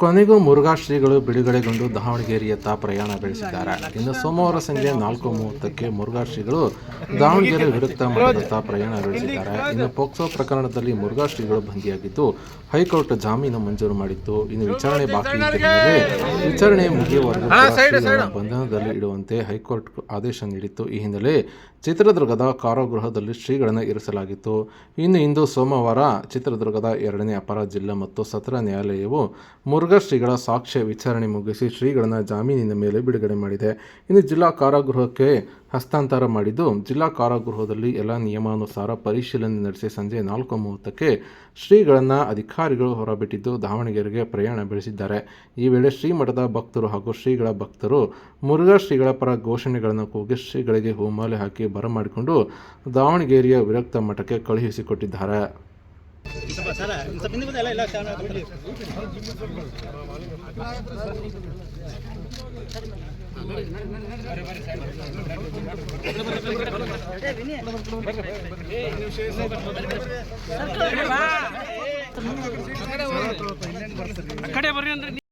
ಕೊನೆಗೂ ಮುರುಘಾ ಶ್ರೀಗಳು ಬಿಡುಗಡೆಗೊಂಡು ದಾವಣಗೆರೆಯತ್ತ ಪ್ರಯಾಣ ಬೆಳೆಸಿದ್ದಾರೆ. ಇನ್ನು ಸೋಮವಾರ ಸಂಜೆ ನಾಲ್ಕು ಮೂವತ್ತಕ್ಕೆ ಮುರುಘಾ ಶ್ರೀಗಳು ದಾವಣಗೆರೆ ವಿರುದ್ಧ ಮಠದತ್ತ ಪ್ರಯಾಣ ಬೆಳೆಸಿದ್ದಾರೆ. ಇನ್ನು ಪೋಕ್ಸೋ ಪ್ರಕರಣದಲ್ಲಿ ಮುರುಘಾ ಶ್ರೀಗಳು ಬಂಧಿಯಾಗಿದ್ದು ಹೈಕೋರ್ಟ್ ಜಾಮೀನು ಮಂಜೂರು ಮಾಡಿತ್ತು. ಇನ್ನು ವಿಚಾರಣೆ ಬಾಕಿ ಇದ್ದ ಹಿನ್ನೆಲೆ ವಿಚಾರಣೆ ಮುಗಿಯುವವರೆಗೂ ಬಂಧನದಲ್ಲಿ ಇಡುವಂತೆ ಹೈಕೋರ್ಟ್ ಆದೇಶ ನೀಡಿತ್ತು. ಈ ಹಿನ್ನೆಲೆ ಚಿತ್ರದುರ್ಗದ ಕಾರಾಗೃಹದಲ್ಲಿ ಶ್ರೀಗಳನ್ನು ಇರಿಸಲಾಗಿತ್ತು. ಇನ್ನು ಇಂದು ಸೋಮವಾರ ಚಿತ್ರದುರ್ಗದ ಎರಡನೇ ಅಪರ ಜಿಲ್ಲಾ ಮತ್ತು ಸತ್ರ ನ್ಯಾಯಾಲಯವು ಮುರುಘಾ ಶ್ರೀಗಳ ಸಾಕ್ಷ್ಯ ವಿಚಾರಣೆ ಮುಗಿಸಿ ಶ್ರೀಗಳನ್ನು ಜಾಮೀನಿನ ಮೇಲೆ ಬಿಡುಗಡೆ ಮಾಡಿದೆ. ಇನ್ನು ಜಿಲ್ಲಾ ಕಾರಾಗೃಹಕ್ಕೆ ಹಸ್ತಾಂತರ ಮಾಡಿದ್ದು, ಜಿಲ್ಲಾ ಕಾರಾಗೃಹದಲ್ಲಿ ಎಲ್ಲ ನಿಯಮಾನುಸಾರ ಪರಿಶೀಲನೆ ನಡೆಸಿ ಸಂಜೆ ನಾಲ್ಕು ಮೂವತ್ತಕ್ಕೆ ಶ್ರೀಗಳನ್ನು ಅಧಿಕಾರಿಗಳು ಹೊರಬಿಟ್ಟಿದ್ದು ದಾವಣಗೆರೆಗೆ ಪ್ರಯಾಣ ಬೆಳೆಸಿದ್ದಾರೆ. ಈ ವೇಳೆ ಶ್ರೀಮಠದ ಭಕ್ತರು ಹಾಗೂ ಶ್ರೀಗಳ ಭಕ್ತರು ಮುರುಘಾ ಶ್ರೀಗಳ ಪರ ಘೋಷಣೆಗಳನ್ನು ಕೂಗಿ ಶ್ರೀಗಳಿಗೆ ಹೂಮಾಲೆ ಹಾಕಿ ಬರಮಾಡಿಕೊಂಡು ದಾವಣಗೆರೆಯ ವಿರಕ್ತ ಮಠಕ್ಕೆ ಕಳುಹಿಸಿಕೊಟ್ಟಿದ್ದಾರೆ. ಶಾನ ಕಡೆ ಬರ್ರಿ ಅಂದ್ರೆ